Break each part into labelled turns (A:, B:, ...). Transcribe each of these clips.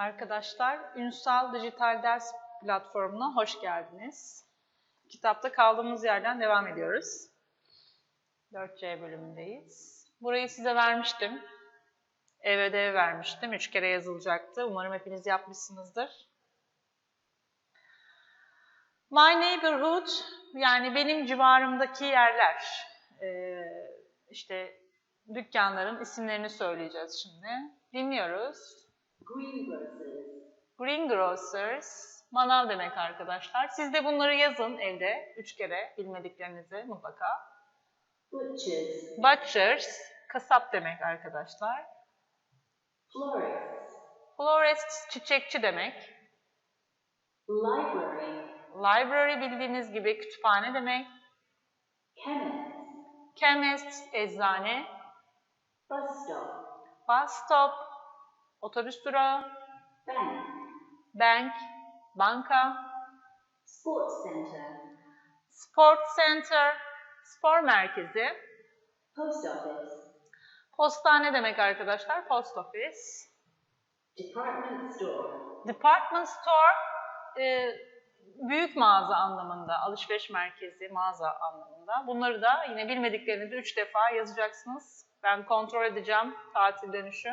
A: Arkadaşlar, Ünsal Dijital Ders Platformu'na hoş geldiniz. Kitapta kaldığımız yerden devam ediyoruz. 4C bölümündeyiz. Burayı size vermiştim. Ev ödevi vermiştim. Üç kere yazılacaktı. Umarım hepiniz yapmışsınızdır. My neighborhood, yani benim civarımdaki yerler. Ee, işte dükkanların isimlerini söyleyeceğiz şimdi. Dinliyoruz.
B: Greengrocers,
A: Greengrocers, manav demek arkadaşlar. Siz de bunları yazın evde. Üç kere bilmediklerinizi mutlaka.
B: butchers,
A: Butchers, kasap demek arkadaşlar.
B: florists,
A: Florist, çiçekçi demek.
B: library,
A: Library bildiğiniz gibi kütüphane demek.
B: chemist,
A: Chemist, eczane.
B: bus stop,
A: Bus stop, otobüs durağı.
B: bank,
A: Bank, banka.
B: sports center,
A: Sport center, spor merkezi.
B: post office,
A: Postane demek arkadaşlar, post office.
B: department store,
A: Department store, e, büyük mağaza anlamında, alışveriş merkezi, mağaza anlamında. Bunları da yine bilmediklerinizi üç defa yazacaksınız. Ben kontrol edeceğim tatil dönüşü.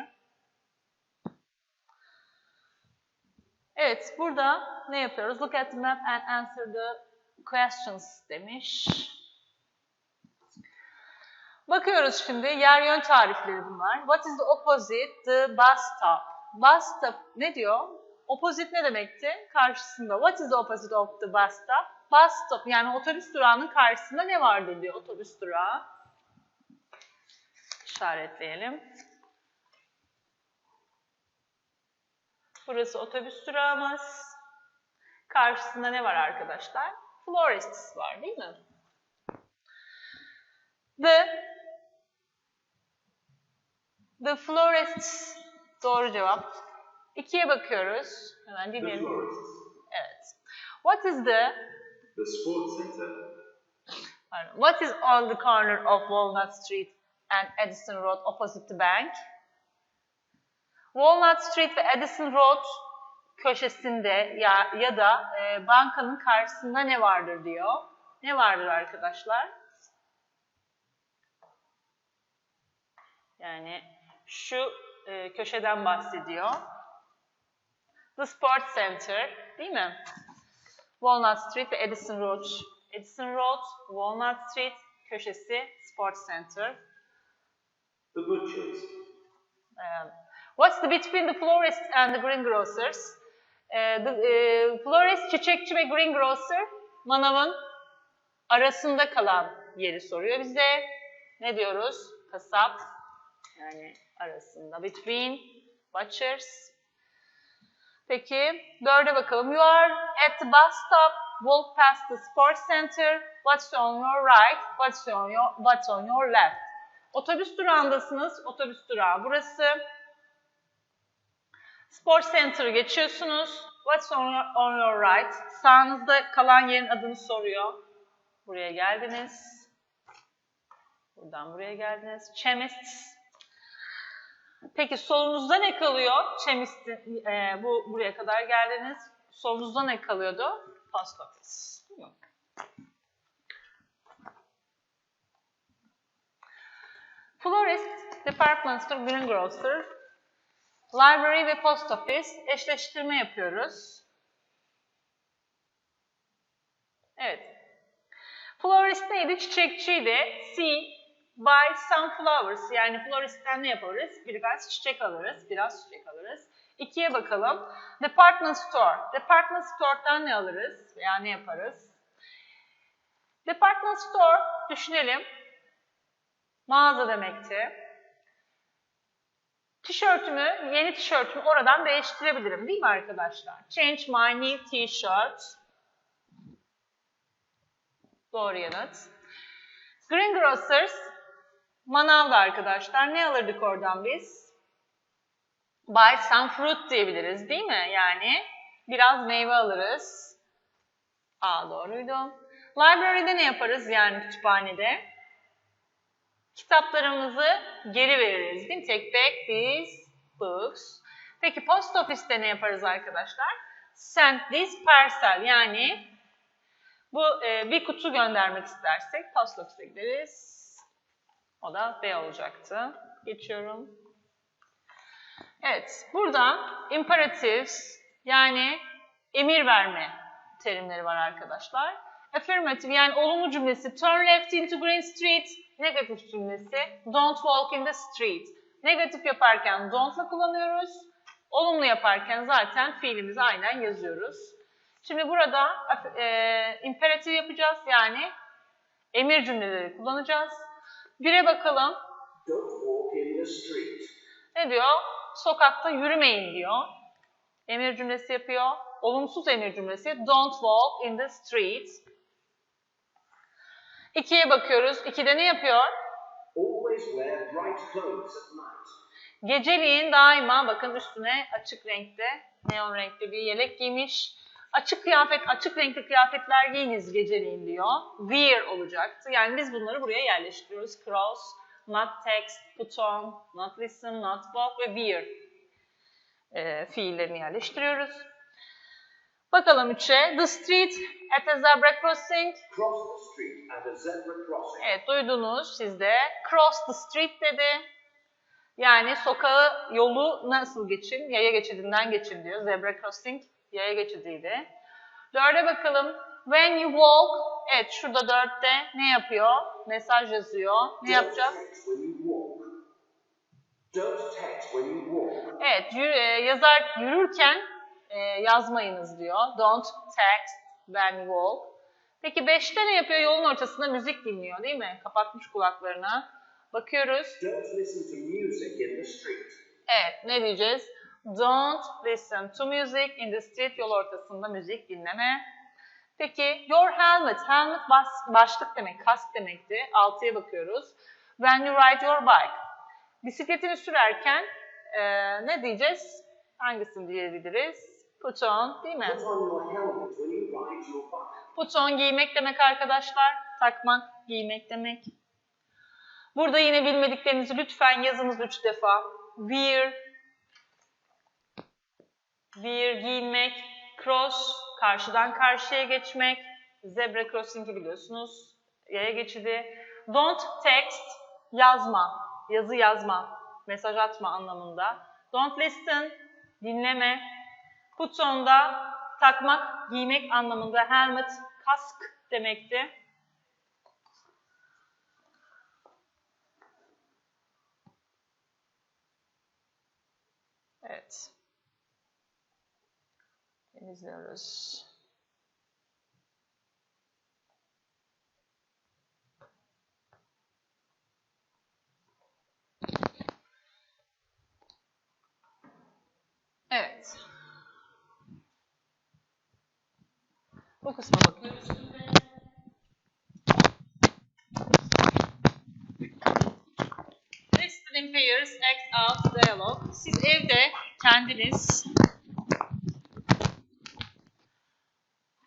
A: Evet, burada ne yapıyoruz? Look at the map and answer the questions demiş. Bakıyoruz şimdi. Yer yön tarifleri bunlar. What is the opposite the bus stop? Bus stop ne diyor? Opposite ne demekti? Karşısında. What is the opposite of the bus stop? Bus stop yani otobüs durağının karşısında ne vardır diyor otobüs durağı. İşaretleyelim. Burası otobüs durağımız. Karşısında ne var arkadaşlar? Florists var değil mi? The The florists doğru cevap. İkiye bakıyoruz. Hemen
C: The
A: dinleyelim.
C: florists.
A: Evet. What is the
C: The sports center.
A: pardon, What is on the corner of Walnut Street and Edison Road opposite the bank? Walnut Street ve Edison Road köşesinde ya, ya da e, bankanın karşısında ne vardır diyor. Ne vardır arkadaşlar? Yani şu e, köşeden bahsediyor. The Sports Center değil mi? Walnut Street ve Edison Road. Edison Road, Walnut Street köşesi Sports Center.
C: The butchers.
A: Um, what's the between the florist and the greengrocers? Uh, the uh, florist, çiçekçi ve greengrocer manavın arasında kalan yeri soruyor bize. Ne diyoruz? Kasap. Yani arasında. Between butchers. Peki dörde bakalım. You are at the bus stop. Walk past the sports center. What's on your right? What's on your, what's on your left? Otobüs durağındasınız. Otobüs durağı burası. Sport Center'ı geçiyorsunuz. What's on your, on your right? Sağınızda kalan yerin adını soruyor. Buraya geldiniz. Buradan buraya geldiniz. Chemists. Peki solunuzda ne kalıyor? Chemist, e, bu buraya kadar geldiniz. Solunuzda ne kalıyordu? Post office. Florist, department store, greengrocer, library ve post office eşleştirme yapıyoruz. Evet. Florist neydi? Çiçekçiydi. C, buy some flowers. Yani floristten ne yaparız? Biraz çiçek alırız. Biraz çiçek alırız. İkiye bakalım. Department store. Department store'dan ne alırız? Veya ne yaparız? Department store düşünelim. Mağaza demekti. Tişörtümü, yeni tişörtümü oradan değiştirebilirim değil mi arkadaşlar? Change my new t-shirt. Doğru yanıt. Greengrocers, manavda arkadaşlar. Ne alırdık oradan biz? Buy some fruit diyebiliriz değil mi? Yani biraz meyve alırız. A doğruydu. Library'de ne yaparız yani kütüphanede? Kitaplarımızı geri veririz değil mi? Take back these books. Peki post office'te ne yaparız arkadaşlar? Send this parcel yani bu e, bir kutu göndermek istersek post office'e gideriz. O da B olacaktı. Geçiyorum. Evet, burada imperatives yani emir verme terimleri var arkadaşlar. Affirmative yani olumlu cümlesi turn left into Green Street, negatif cümlesi don't walk in the street. Negatif yaparken don't'la kullanıyoruz. Olumlu yaparken zaten fiilimizi aynen yazıyoruz. Şimdi burada e, imperatif yapacağız yani emir cümleleri kullanacağız. Bire bakalım.
C: Don't walk in the street.
A: Ne diyor? Sokakta yürümeyin diyor. Emir cümlesi yapıyor. Olumsuz emir cümlesi don't walk in the street. İkiye bakıyoruz. İkide ne yapıyor? Geceliğin daima bakın üstüne açık renkte, neon renkli bir yelek giymiş. Açık kıyafet, açık renkli kıyafetler giyiniz geceliğin diyor. Wear olacaktı. Yani biz bunları buraya yerleştiriyoruz. Cross, not text, put on, not listen, not walk ve wear e, fiillerini yerleştiriyoruz. Bakalım üçe. The street at a zebra crossing.
C: Cross the street at a zebra crossing.
A: Evet duydunuz siz de. Cross the street dedi. Yani sokağı, yolu nasıl geçin? Yaya geçidinden geçin diyor. Zebra crossing yaya geçidiydi. Dörde bakalım. When you walk, evet şurada dörtte ne yapıyor? Mesaj yazıyor. Ne
C: Don't
A: yapacağız?
C: text when you walk. Don't text when you walk.
A: Evet yürü- e, yazar yürürken e, yazmayınız diyor. Don't text when you walk. Peki beşte ne yapıyor? Yolun ortasında müzik dinliyor değil mi? Kapatmış kulaklarına. Bakıyoruz.
C: Don't listen to music in the street.
A: Evet, ne diyeceğiz? Don't listen to music in the street. Yol ortasında müzik dinleme. Peki, your helmet. Helmet bas, başlık demek, kask demekti. Altıya bakıyoruz. When you ride your bike. Bisikletini sürerken e, ne diyeceğiz? Hangisini diyebiliriz? Put on, değil mi?
C: Put on
A: giymek demek arkadaşlar. Takmak, giymek demek. Burada yine bilmediklerinizi lütfen yazınız üç defa. Wear, wear giyinmek, cross, karşıdan karşıya geçmek, zebra crossing'i biliyorsunuz, yaya geçidi. Don't text, yazma, yazı yazma, mesaj atma anlamında. Don't listen, dinleme. Put on da takmak, giymek anlamında helmet, kask demekti. Evet. Temizliyoruz. Evet. Kısma bakıyoruz. Listening pairs act out dialogue. Siz evde kendiniz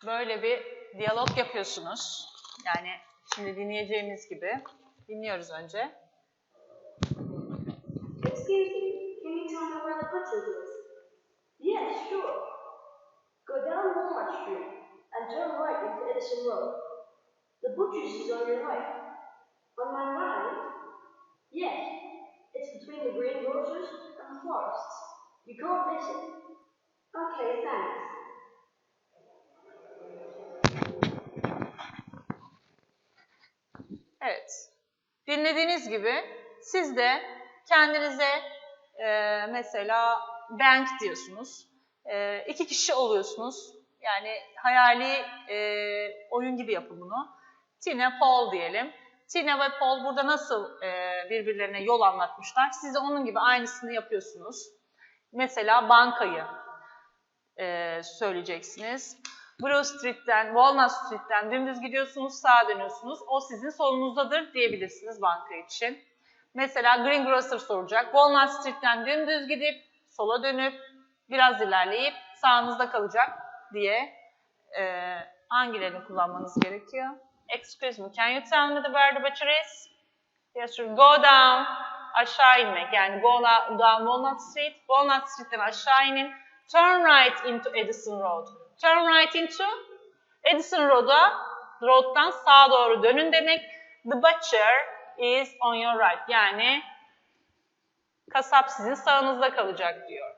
A: böyle bir diyalog yapıyorsunuz. Yani şimdi dinleyeceğimiz gibi. Dinliyoruz önce.
D: Excuse me, can you tell me where the butcher's is? Yes, sure. Go down Walnut Street and turn right into Edison Road. The butcher's is on your right. On my right? Yes, it's between the greengrocers and the florists. You can't miss it. Okay, thanks.
A: Evet. Dinlediğiniz gibi siz de kendinize e, mesela bank diyorsunuz. E, iki kişi oluyorsunuz. Yani hayali e, oyun gibi yapın bunu. Tina, Paul diyelim. Tina ve Paul burada nasıl e, birbirlerine yol anlatmışlar. Siz de onun gibi aynısını yapıyorsunuz. Mesela bankayı e, söyleyeceksiniz. Broad Street'ten, Walnut Street'ten dümdüz gidiyorsunuz, sağa dönüyorsunuz. O sizin solunuzdadır diyebilirsiniz banka için. Mesela Greengrocer soracak. Walnut Street'ten dümdüz gidip, sola dönüp, biraz ilerleyip sağınızda kalacak diye e, hangilerini kullanmanız gerekiyor? Excuse me, can you tell me the where the butcher is? Yes, sir. Go down aşağı inmek. Yani go down Walnut Street. Walnut Street'ten aşağı inin. Turn right into Edison Road. Turn right into Edison Road'a road'dan sağa doğru dönün demek. The butcher is on your right. Yani kasap sizin sağınızda kalacak diyor.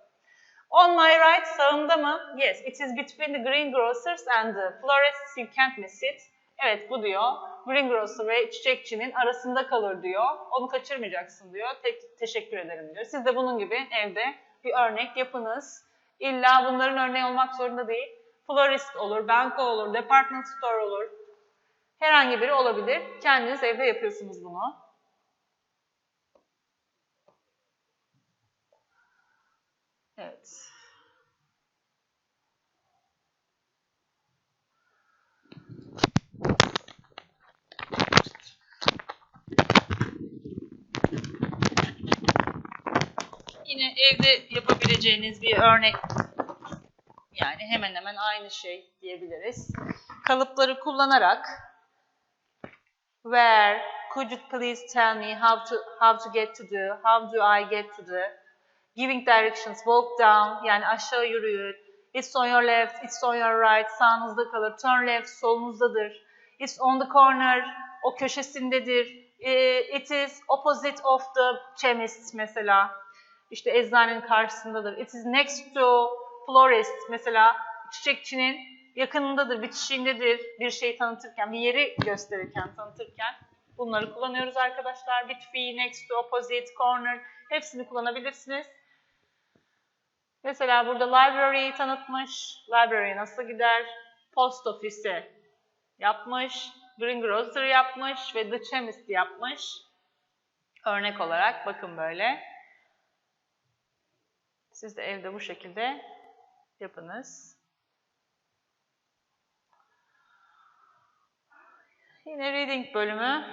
A: On my right sağımda mı? Yes, it is between the greengrocers and the florists. You can't miss it. Evet bu diyor. Greengrocer ve çiçekçinin arasında kalır diyor. Onu kaçırmayacaksın diyor. Tek, teşekkür ederim diyor. Siz de bunun gibi evde bir örnek yapınız. İlla bunların örneği olmak zorunda değil. Florist olur, banka olur, department store olur. Herhangi biri olabilir. Kendiniz evde yapıyorsunuz bunu. Evet. Yine evde yapabileceğiniz bir örnek yani hemen hemen aynı şey diyebiliriz. Kalıpları kullanarak Where could you please tell me how to how to get to the how do I get to the giving directions walk down yani aşağı yürüyün. It's on your left, it's on your right, sağınızda kalır. Turn left, solunuzdadır. It's on the corner, o köşesindedir. Eh, It is opposite of the chemist mesela. İşte eczanenin karşısındadır. It is next to florist mesela çiçekçinin yakınındadır, bitişiğindedir bir şeyi tanıtırken, bir yeri gösterirken, tanıtırken bunları kullanıyoruz arkadaşlar. Between, next to, opposite, corner hepsini kullanabilirsiniz. Mesela burada library'yi tanıtmış. Library nasıl gider? Post office'e yapmış. Greengrocer yapmış ve The Chemist yapmış. Örnek olarak bakın böyle. Siz de evde bu şekilde yapınız. Yine reading bölümü.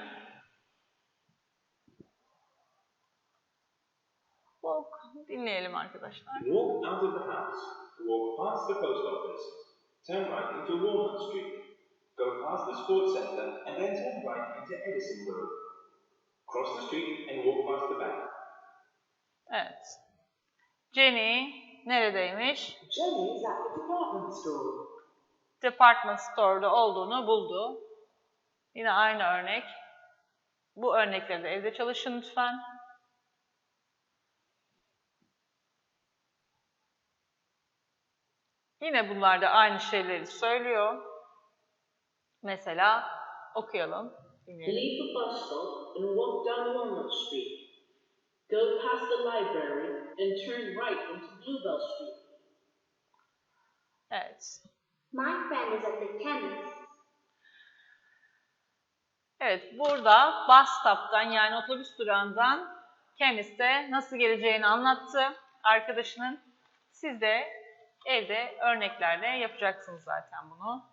A: Walk dinleyelim arkadaşlar.
C: Walk out of the house. Walk past the post office. Turn right into Walnut Street. Go past the sports centre and then turn right into Edison Road. Cross the street and walk past the bank.
A: Evet. Jenny neredeymiş?
B: Jenny is at the department store.
A: Department Store'da olduğunu buldu. Yine aynı örnek. Bu örnekleri de evde çalışın lütfen. Yine bunlar da aynı şeyleri söylüyor. Mesela okuyalım. dinleyelim.
E: Leave the bus stop and walk down Walnut Street. Go past the library and turn right into Bluebell Street.
A: Evet.
D: My friend is at the chemist.
A: Evet, burada bus stop'tan yani otobüs durağından chemist'e nasıl geleceğini anlattı arkadaşının. Siz de evde örneklerle yapacaksınız zaten bunu.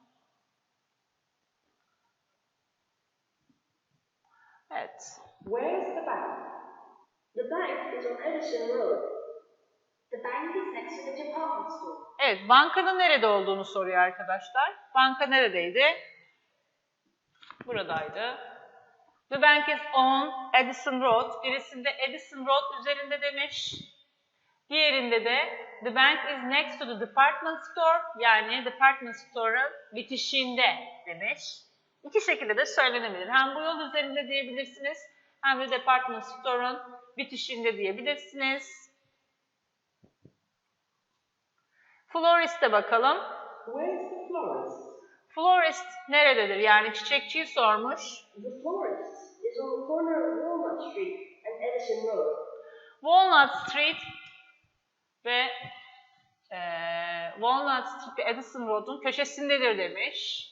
A: Evet.
D: Where's the bank? The bank is on Edison Road. The bank is next to the department store.
A: Evet, bankanın nerede olduğunu soruyor arkadaşlar. Banka neredeydi? Buradaydı. The bank is on Edison Road. Birisinde Edison Road üzerinde demiş. Diğerinde de the bank is next to the department store yani department store'ın bitişiğinde demiş. İki şekilde de söylenebilir. Hem bu yol üzerinde diyebilirsiniz hem de department store'un bitişiğinde diyebilirsiniz. Florist'e bakalım.
B: Where's the florist?
A: Florist nerededir? Yani çiçekçiyi sormuş.
D: The florist is on the corner of Walnut Street and Edison Road.
A: Walnut Street ve eee, Walnut Street ve Edison Road'un köşesindedir demiş.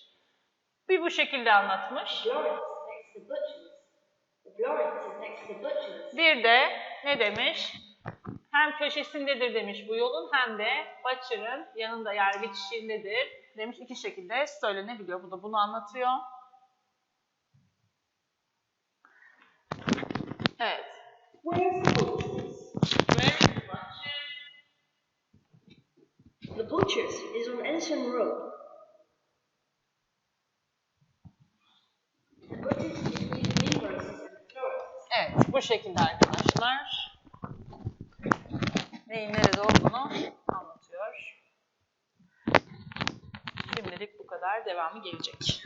A: Bir bu şekilde anlatmış.
D: Florist Butcher's. The florist is next to Butcher's.
A: Bir de ne demiş? Hem köşesindedir demiş bu yolun hem de Butcher'ın yanında yani bitişiğindedir demiş. İki şekilde söylenebiliyor. Bu da bunu anlatıyor. Evet.
B: Where's the butcher's?
A: Where is the butcher?
D: The Butcher's is on Edison Road. The Butcher's is between Greengrocers and the florist.
A: Evet, bu şekilde arkadaşlar. neyin nerede olduğunu anlatıyor. Şimdilik bu kadar. Devamı gelecek.